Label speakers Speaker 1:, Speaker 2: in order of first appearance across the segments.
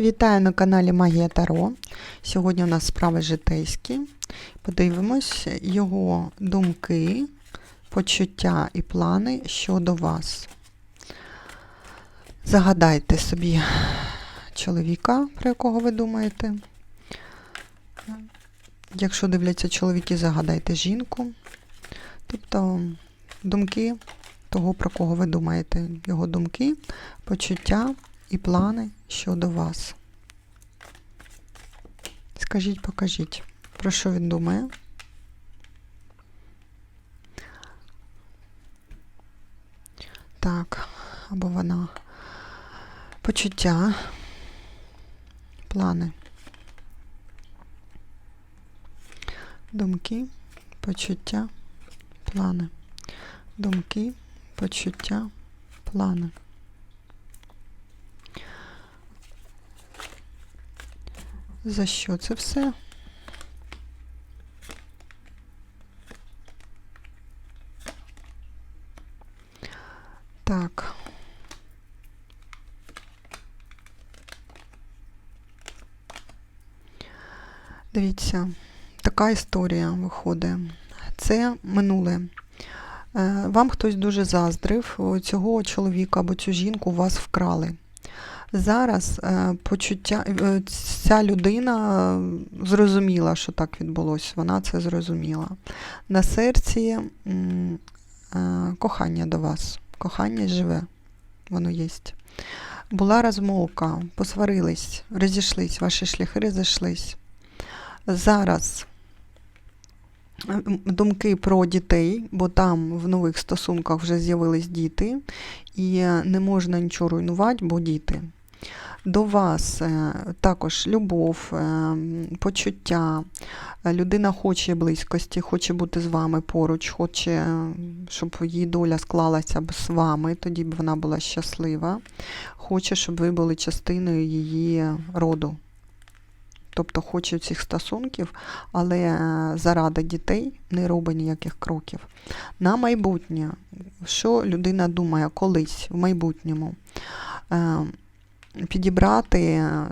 Speaker 1: Вітаю на каналі Магія Таро. Сьогодні у нас справи житейські. Подивимось його думки, почуття і плани щодо вас. Загадайте собі чоловіка, про якого ви думаєте. Якщо дивляться чоловіки, загадайте жінку. Тобто думки того, про кого ви думаєте. Його думки, почуття і плани щодо вас. Скажіть, покажіть, про що він думає? Так, або вона. Почуття, плани. Думки, почуття, плани. Думки, почуття, плани. За що це все? Так. Дивіться, така історія виходить. Це минуле. Е, Вам хтось дуже заздрив, цього чоловіка або цю жінку вас вкрали. Зараз е, почуття, е, ця людина е, зрозуміла, що так відбулося. Вона це зрозуміла. На серці кохання до вас. Кохання живе, воно є. Була розмовка, посварились, розійшлись, ваші шляхи розійшлись. Зараз думки про дітей, бо там в нових стосунках вже з'явились діти, і не можна нічого руйнувати, бо діти. До вас е, також любов, е, почуття. Людина хоче близькості, хоче бути з вами поруч, хоче, е, щоб її доля склалася б з вами, тоді б вона була щаслива. Хоче, щоб ви були частиною її роду. Тобто хоче цих стосунків, але заради дітей не робить ніяких кроків. На майбутнє, що людина думає колись в майбутньому, підібрати е,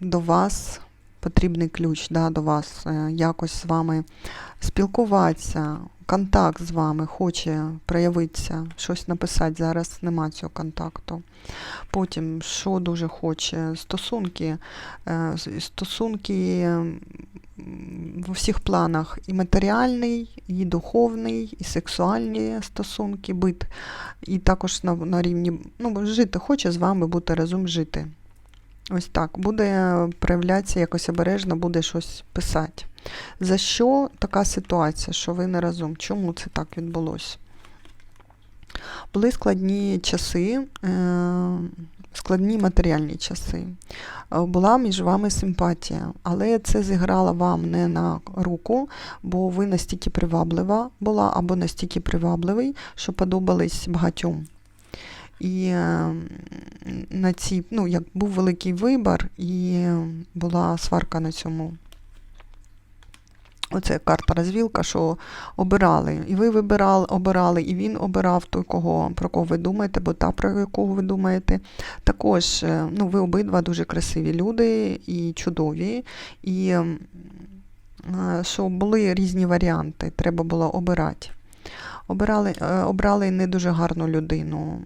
Speaker 1: до вас потрібний ключ, да, до вас, е, якось з вами спілкуватися, контакт з вами хоче проявитися, щось написати. Зараз нема цього контакту. Потім, що дуже хоче, стосунки, е, стосунки в усіх планах і матеріальний, і духовний, і сексуальні стосунки, бит, і також на, на рівні ну, жити хоче з вами бути разом жити. Ось так. Буде проявлятися якось обережно, буде щось писати. За що така ситуація, що ви не разом? Чому це так відбулося? Були складні часи, е, складні матеріальні часи. Е, Була між вами симпатія, але це зіграло вам не на руку, бо ви настільки приваблива була або настільки привабливий, що подобались багатьом. І е, на цій, ну, як був великий вибір, і була сварка на цьому. Оце карта розвілка, що обирали. І ви вибирали, обирали, і він обирав той, кого, про кого ви думаєте, бо та, про якого ви думаєте. Також е, ну, ви обидва дуже красиві люди і чудові. І е, що були різні варіанти, треба було обирати. Обирали, е, обрали не дуже гарну людину,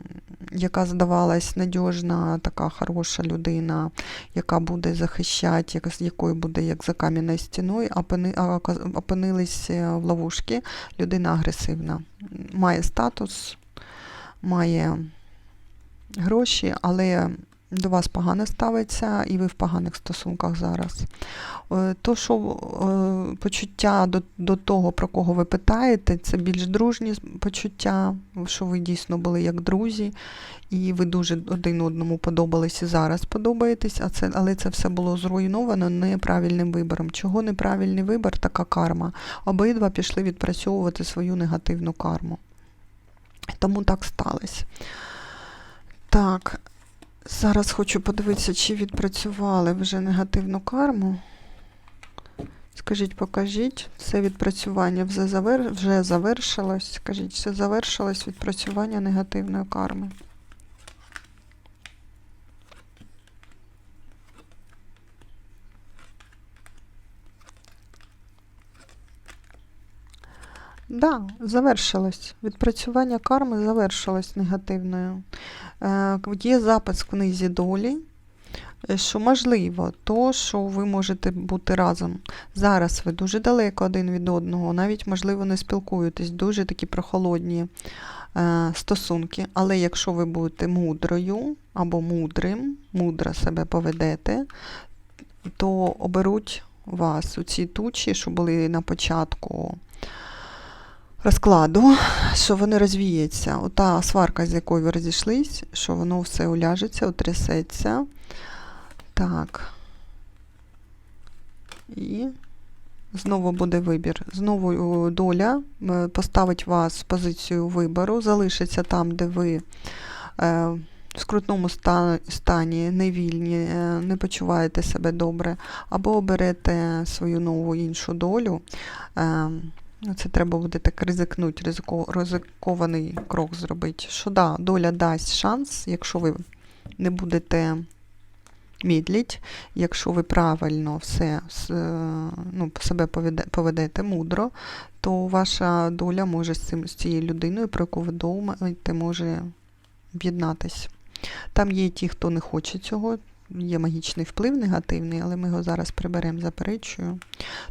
Speaker 1: яка здавалась надіжна, така хороша людина, яка буде захищати, якою буде як за кам'яною стіною, а опини- опинились е, в ловушці. Людина агресивна. Має статус, має гроші, але до вас погано ставиться, і ви в поганих стосунках зараз. Е, То, що е, почуття до, до того, про кого ви питаєте, це більш дружні почуття, що ви дійсно були як друзі, і ви дуже один одному подобались і зараз подобаєтесь, а це, але це все було зруйновано неправильним вибором. Чого неправильний вибір, така карма. Обидва пішли відпрацьовувати свою негативну карму. Тому так сталося. Так, Зараз хочу подивитися, чи відпрацювали вже негативну карму. Скажіть, покажіть, це відпрацювання вже завер... вже завершилось. Скажіть, це завершилось відпрацювання негативної карми. Так, да, завершилось. Відпрацювання карми завершилось негативною. Е, Є запис в книзі долі, е, що можливо, то, що ви можете бути разом. Зараз ви дуже далеко один від одного, навіть, можливо, не спілкуєтесь, дуже такі прохолодні е, стосунки. Але якщо ви будете мудрою або мудрим, мудро себе поведете, то оберуть вас у ці тучі, що були на початку розкладу, що вони розвіються. Ота сварка, з якою ви розійшлись, що воно все уляжеться, утрясеться. Так. І знову буде вибір. Знову доля е, поставить вас в позицію вибору, залишиться там, де ви е, в скрутному стані, невільні, е, не почуваєте себе добре, або оберете свою нову іншу долю. Ну, Це треба буде так ризикнути, ризико, ризикований крок зробити. Що да, доля дасть шанс, якщо ви не будете мідліть, якщо ви правильно все е, ну, себе поведе, поведете мудро, то ваша доля може з, цим, з цією людиною, про яку ви думаєте, може об'єднатись. Там є ті, хто не хоче цього, є магічний вплив негативний, але ми його зараз приберемо, заперечую.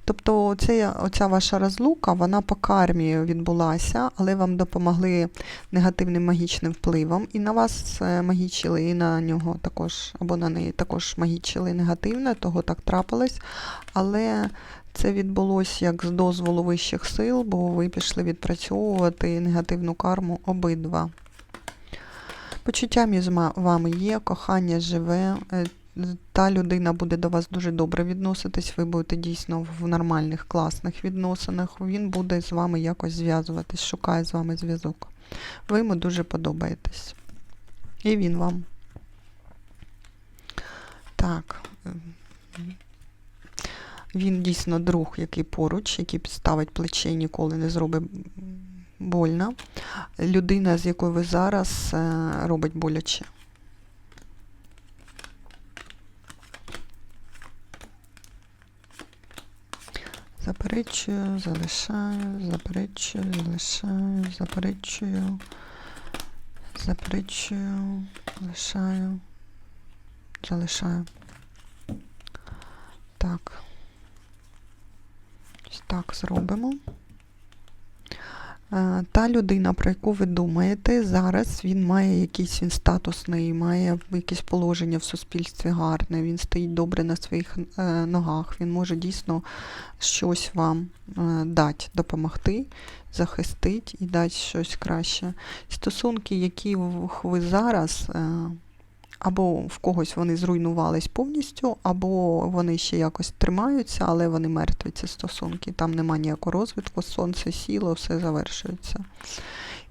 Speaker 1: Тобто оця, оця ваша розлука, вона по кармі відбулася, але вам допомогли негативним магічним впливом. І на вас е, магічили, і на нього також, або на неї також магічили негативно, того так трапилось. Але це відбулося як з дозволу вищих сил, бо ви пішли відпрацьовувати негативну карму обидва. Почуття між вами є, кохання живе. е, Та людина буде до вас дуже добре відноситись, ви будете дійсно в нормальних, класних відносинах. Він буде з вами якось зв'язуватись, шукає з вами зв'язок. Ви йому дуже подобаєтесь. І він вам. Так. е, Він дійсно друг, який поруч, який підставить плече і ніколи не зробить больно. Людина, з якою ви зараз е, робить боляче. Заперечую, залишаю, заперечую, залишаю, заперечую, заперечую, залишаю, залишаю. Так. Ось так зробимо. Е, Та людина, про яку ви думаєте, зараз він має якийсь він статусний, має якесь положення в суспільстві гарне, він стоїть добре на своїх е, ногах, він може дійсно щось вам е, дати, допомогти, захистити і дати щось краще. Стосунки, які ви зараз, або в когось вони зруйнувались повністю, або вони ще якось тримаються, але вони мертві, ці стосунки. Там нема ніякого розвитку, сонце сіло, все завершується.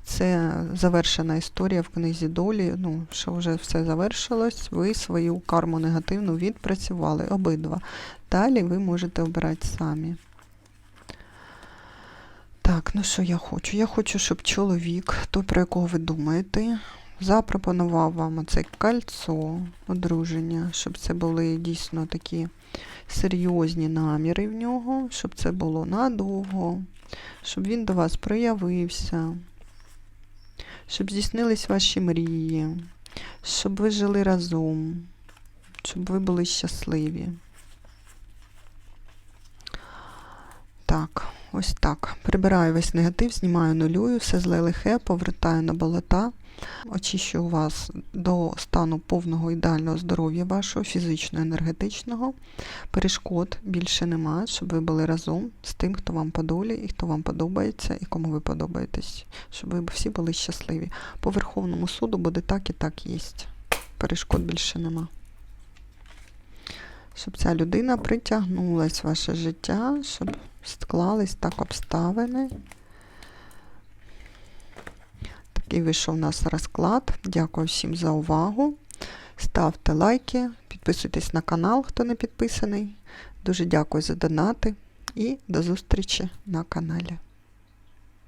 Speaker 1: Це завершена історія в книзі долі. Ну, що вже все завершилось, ви свою карму негативну відпрацювали обидва. Далі ви можете обирати самі. Так, ну що я хочу? Я хочу, щоб чоловік, той, про якого ви думаєте, запропонував вам оце кольцо, одруження, щоб це були дійсно такі серйозні наміри в нього, щоб це було надовго, щоб він до вас проявився, щоб здійснились ваші мрії, щоб ви жили разом, щоб ви були щасливі. Так, ось так. Прибираю весь негатив, знімаю нулюю, все зле лихе, повертаю на болота. Очищую вас до стану повного ідеального здоров'я вашого, фізичного, енергетичного. Перешкод більше нема, щоб ви були разом з тим, хто вам по долі, і хто вам подобається, і кому ви подобаєтесь, щоб ви всі були щасливі. По Верховному суду буде так і так є. Перешкод більше нема. Щоб ця людина притягнулась в ваше життя, щоб склались так обставини. Такий вийшов у нас розклад. Дякую всім за увагу. Ставте лайки, підписуйтесь на канал, хто не підписаний. Дуже дякую за донати і до зустрічі на каналі.